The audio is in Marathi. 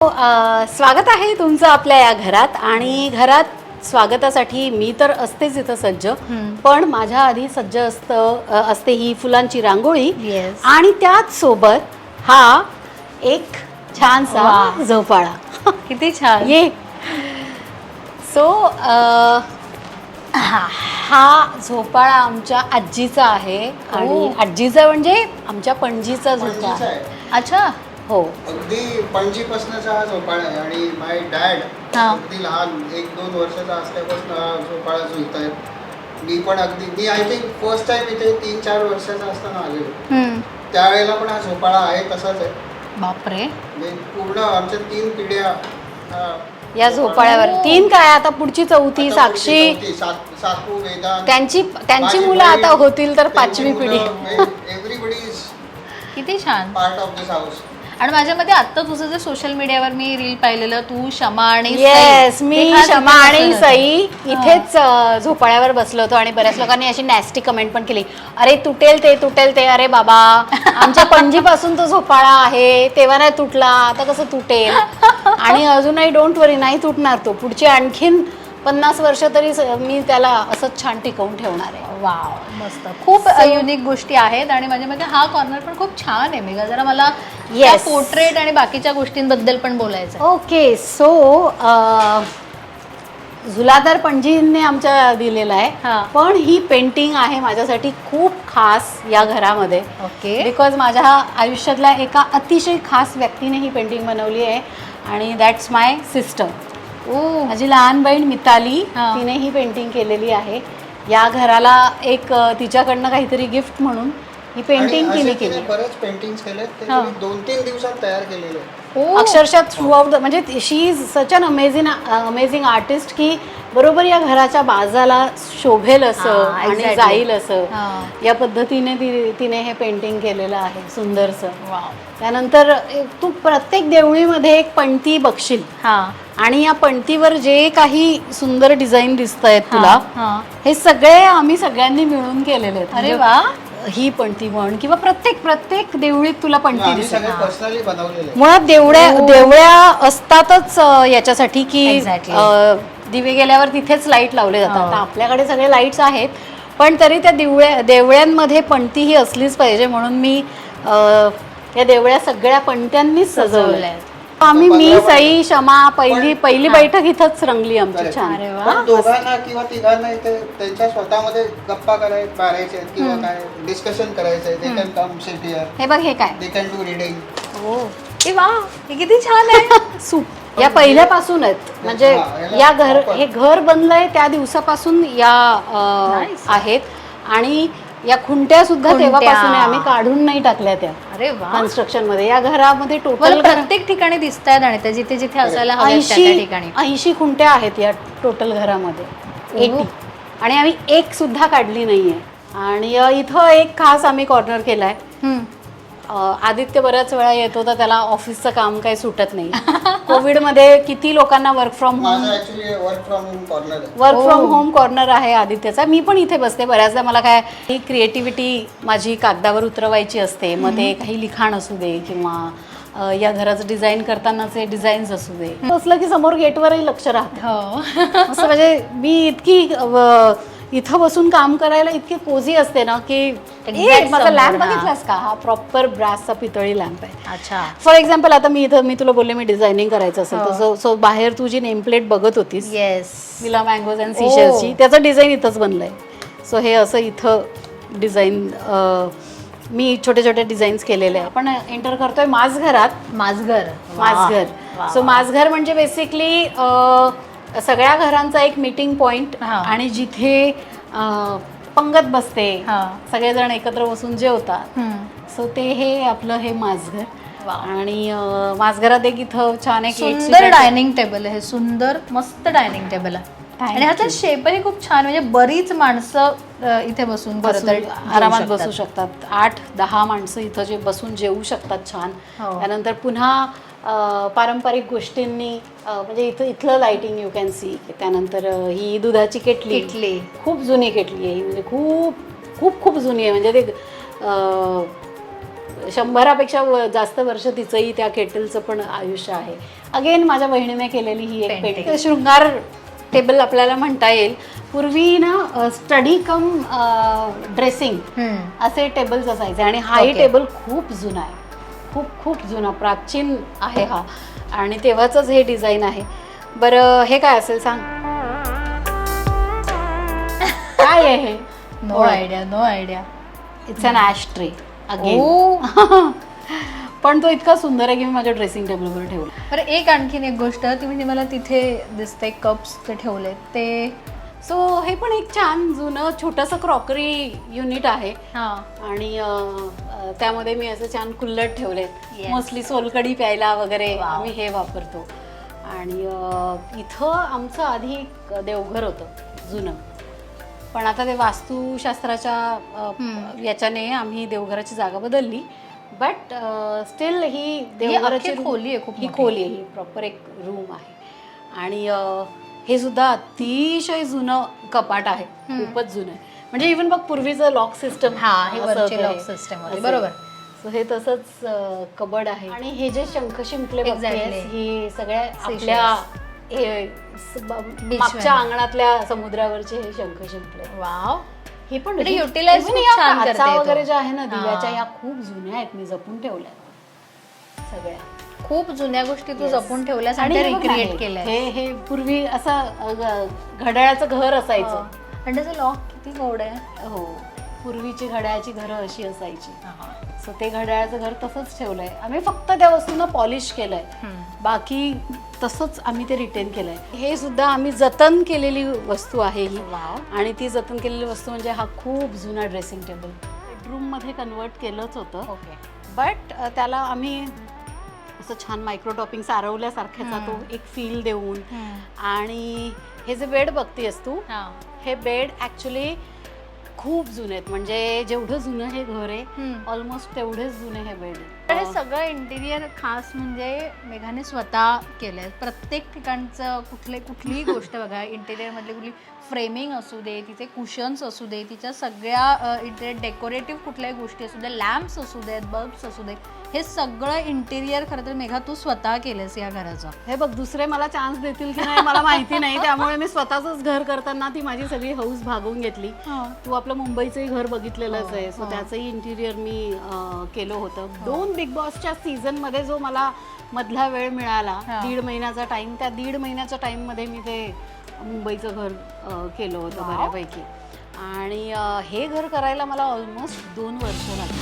अ, स्वागत आहे तुमचं आपल्या या घरात आणि घरात स्वागतासाठी मी तर असतेच इथं सज्ज. पण माझ्या आधी सज्ज असतं असते ही फुलांची रांगोळी. Yes. आणि त्याच सोबत हा एक छानसा. झोपाळा. किती छान. ये. सो हा झोपाळा आमच्या आजीचा आहे. आणि ओ. आजीचा म्हणजे आमच्या पणजीचा पणजीचा झोपाळा आहे. अच्छा. हो. अगदी पणजीपासूनचा हा झोपाळा आहे आणि माय डॅड हा. अगदी लहान एक दोन वर्षाचा असल्यापासून हा झोपाळा जुळत आहे मी पण अगदी मी आय थिंक फर्स्ट टाइम इथे तीन चार वर्षाचा असताना आलेलो. हम्म. त्यावेळेला पण हा झोपाळा आहे तसाच आहे. बापरे. म्हणजे पूर्ण आमच्या तीन पिढ्या हा या झोपाळ्यावर. ओ. तीन काय? आता पुढची चौथी आता साक्षी. चौथी, सात- सातू वेदांत त्यांची त्यांची मुलं आता होतील तर पाचवी पिढी. एव्हरीबडी इज किती छान. पार्ट ऑफ दिस हाऊस आणि माझ्या मते आता तुझं जे सोशल मीडियावर मी रील पाहिलेलं तू क्षमा आणि सई, येस मी क्षमा आणि. सई इथेच अ, झोपाळ्यावर बसलो होतो आणि बऱ्याच लोकांनी अशी नॅस्टी कमेंट पण केली. अरे तुटेल ते तुटेल ते. अरे बाबा आमच्या पणजीपासून तो झोपाळा आहे. तेव्हा नाही तुटला. आता कसं तुटेल? आणि अजूनही डोंट वरी नाही तुटणार तो. पुढची आणखीन पन्नास वर्ष तरी मी त्याला असंच छान टिकवून ठेवणार आहे. वाव मस्त. खूप युनिक गोष्टी आहेत आणि माझ्या मते हा कॉर्नर पण खूप छान आहे मेघा. जरा मला Yes. पोर्ट्रेट आणि बाकीच्या गोष्टींबद्दल पण बोलायचं. ओके सो झुलादार पणजींनी आमच्या दिलेला हा. आहे पण ही पेंटिंग आहे माझ्यासाठी खूप खास या घरामध्ये. ओके बिकॉज माझ्या आयुष्यातल्या एका अतिशय खास व्यक्तीने ही पेंटिंग बनवली आहे. आणि दॅट्स माय सिस्टर माझी लहान बहीण मिताली हा. तिने ही पेंटिंग केलेली आहे या घराला एक अ, तिच्याकडनं काहीतरी गिफ्ट म्हणून ही पेंटिंग आणि तिने असे तिने केली. बरेच पेंटिंग ते हा. दोन तीन दिवसात तयार केलेले आहे. ओ अक्षरशः थ्रू आउट द म्हणजे she is such an amazing amazing artist की बरोबर या घराच्या बाजाला शोभेल असं हा, आणि exactly. जाईल असं. हा. या पद्धतीने ती तिने हे पेंटिंग केलेलं आहे सुंदरसं. वाव. त्यानंतर ए, तू प्रत्येक देवळीमध्ये एक पणती बघशील. हा. आणि या पणतीवर जे काही सुंदर डिझाईन दिसत आहेत तुला हा. हे सगळे आम्ही सगळ्यांनी मिळून केलेले आहेत. अरे म्हणजे वा. ही पणती म्हण किंवा प्रत्येक प्रत्येक देवळीत तुला पणती आम्ही दिसेल सगळे पर्सनली बनवलेले आहे. मुळात देवळ्या हो. देवळ्या असतातच अ, याच्यासाठी की Exactly. अ, दिवे गेल्यावर तिथेच लाइट लावले जातात हो. आता आपल्याकडे सगळे लाईट्स आहेत पण तरी त्या दिवळ्या देवळ्यांमध्ये पणती ही असलीच पाहिजे म्हणून मी अ, या देवळ्या सगळ्या पणत्यांनीच सजवल्या सजवलंय. आम्ही मी सई क्षमा पहिली पहिली हा. बैठक इथंच रंगली आमची. छान अरे वा. पण दोघांना किंवा तिघांना इथे त्यांच्या स्वतःमध्ये गप्पा कराय मारायचे किंवा काय डिस्कशन करायचंय they can come sit here हे बघ हे काय दे कॅन डू रिडिंग ओ ए वा हे किती छान आहे सूप या पहिल्यापासून आहेत म्हणजे हा, या घर. हे घर बनलंय त्या दिवसापासून या अ, Nice. आहेत आणि या खुंट्या सुद्धा खुंट्या. तेव्हापासून आहे आम्ही काढून नाही टाकल्या त्या. अरे वा. कन्स्ट्रक्शनमध्ये. या घरामध्ये मला टोटल प्रत्येक ठिकाणी दिसत आहेत आणि ते जिथे जिथे असायला हव्यात त्या त्या ऐंशी ठिकाणी. ऐंशी खुंट्या आहेत या टोटल घरामध्ये. एटी. आणि आम्ही एक सुद्धा काढली नाहीये. आणि अ, इथं एक खास आम्ही कॉर्नर केलाय. हम्म. आदित्य बऱ्याच वेळा येतो तर त्याला ऑफिसचं काम काही सुटत नाही. कोविडमध्ये किती लोकांना वर्क फ्रॉम होम माझं actually work from home corner आहे. Work from. होम कॉर्नर आहे आदित्यचा. मी पण इथे बसते. बऱ्याचदा मला काय ही क्रिएटिव्हिटी माझी कागदावर उतरवायची असते. मग ते काही लिखाण असू दे किंवा अ, या घराचं डिझाईन करतानाचे डिझाईन्स असू दे. बसलं की समोर गेटवरही लक्ष राहतं. हो. असं म्हणजे मी इतकी अ, इथं बसून काम करायला इतकी कोझी असते ना की Exact ए, माझा समोर, लॅम्प. बघितलास का? हा प्रॉपर ब्रासचा पितळी लॅम्प आहे. अच्छा. फॉर एक्झाम्पल आता मी इथं मी तुला बोलले मी डिझायनिंग करायचं असेल तर हो. सो सो बाहेर तू जी नेम प्लेट बघत होतीस yes villa mangoes and Oh. सीशेल्सची त्याचं डिझाईन इथंच बनलंय. सो हे असं इथं डिझाईन मी छोटे छोटे डिझाईन्स केलेले आहे. आपण एंटर करतोय माझघरात माझघर माझघर वा, सो वा. माझघर म्हणजे बेसिकली सगळ्या घरांचा एक मीटिंग पॉइंट. आणि जिथे पंगत बसते. सगळेजण एकत्र बसून जेवतात. सो ते हे आपलं हे माझघर. आणि माझघरात एक इथं छान एक सुंदर डायनिंग टेबल आहे हे सुंदर मस्त डायनिंग टेबल आहे आणि ह्याचा. शेपही खूप छान म्हणजे बरीच माणसं इथे बसून आरामात. बसू शकतात आठ दहा माणसं इथं जे बसून जेवू शकतात छान हो. त्यानंतर पुन्हा पारंपरिक गोष्टींनी म्हणजे इथं इथलं लाइटिंग यू कॅन सी त्यानंतर ही दुधाची केटली. किटली. खूप जुनी केटली आहे. ही म्हणजे खूप खूप खूप जुनी आहे. म्हणजे ते अ, शंभरापेक्षा व- जास्त वर्ष तिचंही त्या केटलचं पण आयुष्य आहे. अगेन माझ्या बहिणीने केलेली ही एक Painting. पेंटिंग शृंगार टेबल आपल्याला म्हणता येईल. पूर्वी ना स्टडी कम ड्रेसिंग हम्म. असे टेबल्स असायचे. आणि हाही Okay. टेबल खूप जुना आहे. खूप खूप जुना प्राचीन आहे हा. आणि तेव्हाचंच हे डिझाईन आहे. बरं हे काय असेल सांग. काय आहे हे? No idea no idea it's an ash tray again पण तो इतका सुंदर आहे की मी माझ्या ड्रेसिंग टेबलवर ठेवला. बरं एक आणखीन एक गोष्ट तुम्ही मला तिथे दिसते कप्स ते ठेवले ते सो हे पण एक छान जुनं छोटंसं क्रॉकरी युनिट आहे. हा. आणि अं, त्यामध्ये मी असं छान कुल्लट ठेवले Yes. मोस्टली सोलकडी प्यायला वगैरे Wow. आम्ही हे वापरतो आणि अं, इथं आमचं आधी एक देवघर होतं जुनं पण आता ते वास्तुशास्त्राच्या अं, हम्म. याच्याने आम्ही देवघराची जागा बदलली बट स्टील ही देवघराची अख्खी room- खोली आहे खूप ही मोठी. खोली आहे ही प्रॉपर एक रूम आहे आणि अं, हे सुद्धा अतिशय जुनं कपाट आहे खूपच जुनं आहे म्हणजे इवन बघ पूर्वीचं लॉक सिस्टम हा, हे वरचे system होते, बरोबर. सो हे तसंच कबड आहे आणि हे जे शंख शिंपले ही सगळ्या. आपल्या हे मागच्या. अंगणातल्या समुद्रावरचे हे शंख शिंपले वाव हे पण म्हणजे ही- utilize even खूप या छान काचा करते तो. वगैरे ज्या आहे ना. दिव्याच्या या खूप जुन्या आहेत मी जपून ठेवल्या सगळ्या खूप जुन्या गोष्टी तू. जपून ठेवल्यास आणि रिक्रिएट हे- केलंय हे हे पूर्वी असं घड्याळाचं घर असायचं आणि त्याचं लॉक किती गोड आहे. हो. पूर्वीची घड्याळाची घरं अशी असायची. सो ते घड्याळाचं घर तसंच ठेवलंय. आम्ही फक्त त्या वस्तूंना पॉलिश केलंय. हम्म. बाकी तसंच आम्ही ते रिटेन केलंय. हे सुद्धा आम्ही जतन केलेली वस्तू आहे ही. वाव. आणि ती जतन केलेली वस्तू म्हणजे हा खूप जुना ड्रेसिंग टेबल बेडरूममध्ये कन्वर्ट केलंच होतं. ओके. बट त्याला आम्ही असं छान मायक्रो टॉपिंग सारवल्यासारख्याचा तो एक फील देऊन आणि हे जे बेड बघतेस तू हा. बेड ॲक्च्युली खूप जुने आहेत. म्हणजे जेवढं जुनं हे घर आहे. ऑलमोस्ट तेवढेच जुने हे बेड तर हे सगळं इंटिरियर खास म्हणजे मेघाने स्वतः केलंय. प्रत्येक ठिकाणचं कुठले कुठलीही गोष्ट बघा इंटिरियर मधली कुठली फ्रेमिंग असू दे तिचे कुशन्स असू दे तिच्या सगळ्या इंटिरियर डेकोरेटिव्ह कुठल्याही गोष्टी असू दे लॅम्प्स असू देत बल्ब्स असू दे हे सगळं इंटिरियर खरं तर मेघा तू स्वतः केलंस या घराचं. हे बघ दुसरे मला चान्स देतील की नाही मला माहिती नाही. त्यामुळे मी स्वतःच घर करताना ती माझी सगळी हौस भागवून घेतली. तू आपलं मुंबईचंही घर बघितलेलंच आहे. सो त्याचंही इंटिरियर मी केलं होतं. दोन बिग बॉसच्या सीझनमध्ये जो मला मधला वेळ मिळाला हा. दीड महिन्याचा टाइम त्या दीड महिन्याच्या टाइममध्ये मी ते मुंबईचं घर अं, केलं होतं. बऱ्यापैकी आणि अं, हे घर करायला मला ऑलमोस्ट दोन वर्ष लागली